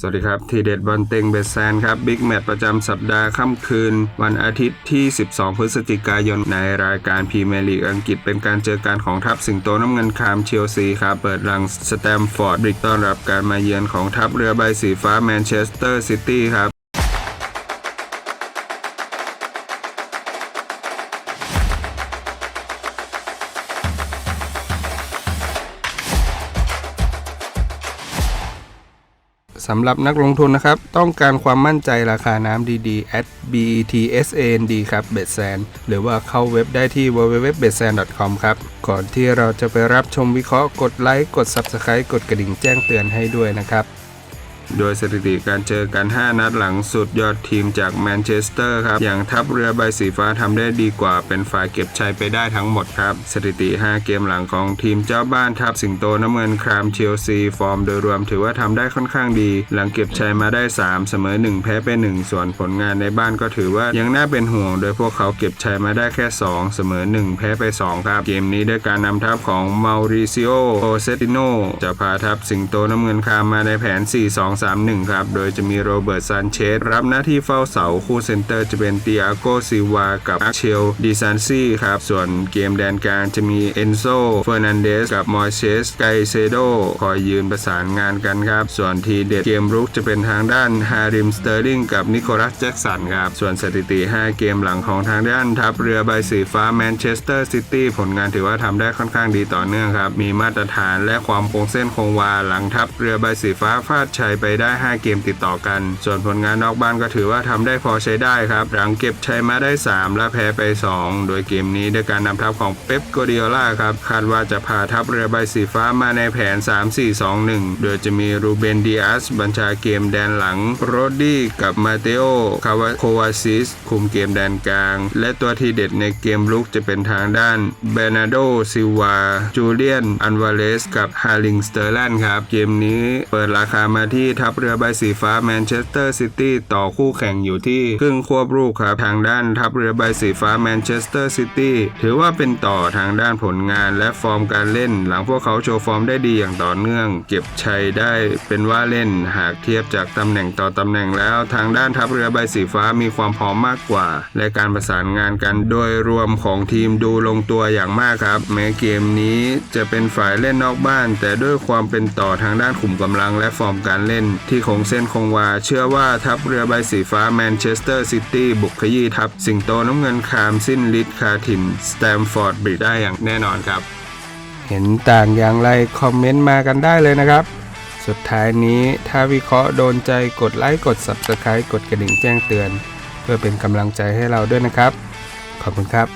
สวัสดีครับ ทีเด็ดบอลเต็งเบสแซนครับบิ๊กแมตช์ประจำสัปดาห์ค่ำคืน วันอาทิตย์ที่ 12 พฤศจิกายนในรายการพรีเมียร์ลีกอังกฤษเป็นการเจอกันของทัพสิงโตน้ำเงินคามเชลซีครับ เปิดหลังสแตมฟอร์ดบริกต้อนรับการมาเยือนของทัพเรือใบสีฟ้าแมนเชสเตอร์ซิตี้ครับ สำหรับนักลงทุนนะครับ ต้องการความมั่นใจราคาน้ำดีๆ at betsand ครับเบสแซนหรือว่าเข้าเว็บได้ที่ www.betsan.com ครับ ก่อนที่เราจะไปรับชมวิเคราะห์กดไลค์กด Subscribe กดกระดิ่งแจ้งเตือนให้ด้วยนะครับ โดยสถิติการเจอกัน 5 นัดหลังสุดยอดทีมจากแมนเชสเตอร์ครับ อย่างทัพเรือใบสีฟ้าทำได้ดีกว่าเป็นฝ่ายเก็บชัยไปได้ทั้งหมดครับ สถิติ 5 เกมหลังของทีมเจ้าบ้านทัพสิงโตน้ำเงินครามเชลซีฟอร์มโดยรวมถือว่าทำได้ค่อนข้างดี หลังเก็บชัยมาได้ 3 เสมอ 1 แพ้ไป 1 ส่วนผลงานในบ้านก็ถือว่ายังน่าเป็นห่วง โดยพวกเขาเก็บชัยมาได้แค่ 2 เสมอ 1 แพ้ไป 2 ครับ เกมนี้ด้วยการนำทัพของมาริซิโอโอเซติโนจะพาทัพสิงโตน้ำเงินครามมาในแผน2-3-1 ครับ โดยจะมีโรเบิร์ตซานเชสรับหน้าที่เฝ้าเสาคู่เซนเตอร์จะเป็นติอาโกซิวากับอาเชลดิซานซี่ครับ ส่วนเกมแดนกลางจะมีเอนโซเฟอร์นันเดสกับมอยเชสไกเซโดคอยยืนประสานงานกันครับ ส่วนทีเด็ดเกมรุกจะเป็นทางด้านฮาริมสเตอร์ลิงกับนิโคลัสแจ็กสันครับ ส่วนสถิติ 5 เกมหลังของทางด้านทัพเรือใบสีฟ้าแมนเชสเตอร์ซิตี้ผลงานถือว่าทำได้ค่อนข้างดีต่อเนื่องครับ มีมาตรฐานและความคงเส้นคงวาหลังทัพเรือใบสีฟ้าฟาดชัยไปได้ 5 เกมติดต่อกัน ส่วนผลงานนอกบ้านก็ถือว่าทำได้พอใช้ได้ครับ หลังเก็บชัยมาได้ 3 และแพ้ไป 2 โดยเกมนี้ด้วยการนำทัพของเป๊ปโกเดียล่าครับ คาดว่าจะพาทัพเรือใบสีฟ้ามาในแผน 3-4-2-1 โดยจะมีรูเบนดิอาสบัญชาเกมแดนหลัง โรดดี้กับมาเตโอคาวาโควาซิสคุมเกมแดนกลาง และตัวทีเด็ดในเกมลุกจะเป็นทางด้านเบนาโดซิวาจูเลียน อันวาเลส กับฮาริงสเตอร์แลนด์ครับ เกมนี้เปิดราคามาที่ทัพเรือใบสีฟ้าแมนเชสเตอร์ซิตี้ต่อคู่แข่งอยู่ที่ครึ่งควบรูปครับทางด้านทัพเรือใบสีฟ้าแมนเชสเตอร์ซิตี้ถือว่าเป็นต่อทางด้านผลงานและฟอร์มการเล่น หลังพวกเขาโชว์ฟอร์มได้ดีอย่างต่อเนื่อง เก็บชัยได้เป็นว่าเล่นหากเทียบจากตำแหน่งต่อตำแหน่งแล้ว ทางด้านทัพเรือใบสีฟ้ามีความพร้อมมากกว่า และการประสานงานกันโดยรวมของทีมดูลงตัวอย่างมากครับ แม้เกมนี้จะเป็นฝ่ายเล่นนอกบ้าน แต่ด้วยความเป็นต่อทางด้านขุมกำลังและฟอร์มการเล่นที่คงเส้นคงวา เชื่อว่าทัพเรือใบสีฟ้าแมนเชสเตอร์ซิตี้บุกขยี้ทัพสิงโตน้ำเงินคามสิ้นฤทธิ์คาทินสแตมฟอร์ดบริดได้อย่างแน่นอนครับ เห็นต่างอย่างไรคอมเมนต์มากันได้เลยนะครับ สุดท้ายนี้ถ้าวิเคราะห์โดนใจกดไลค์กด Subscribe กดกระดิ่งแจ้งเตือน เพื่อเป็นกำลังใจให้เราด้วยนะครับ ขอบคุณครับ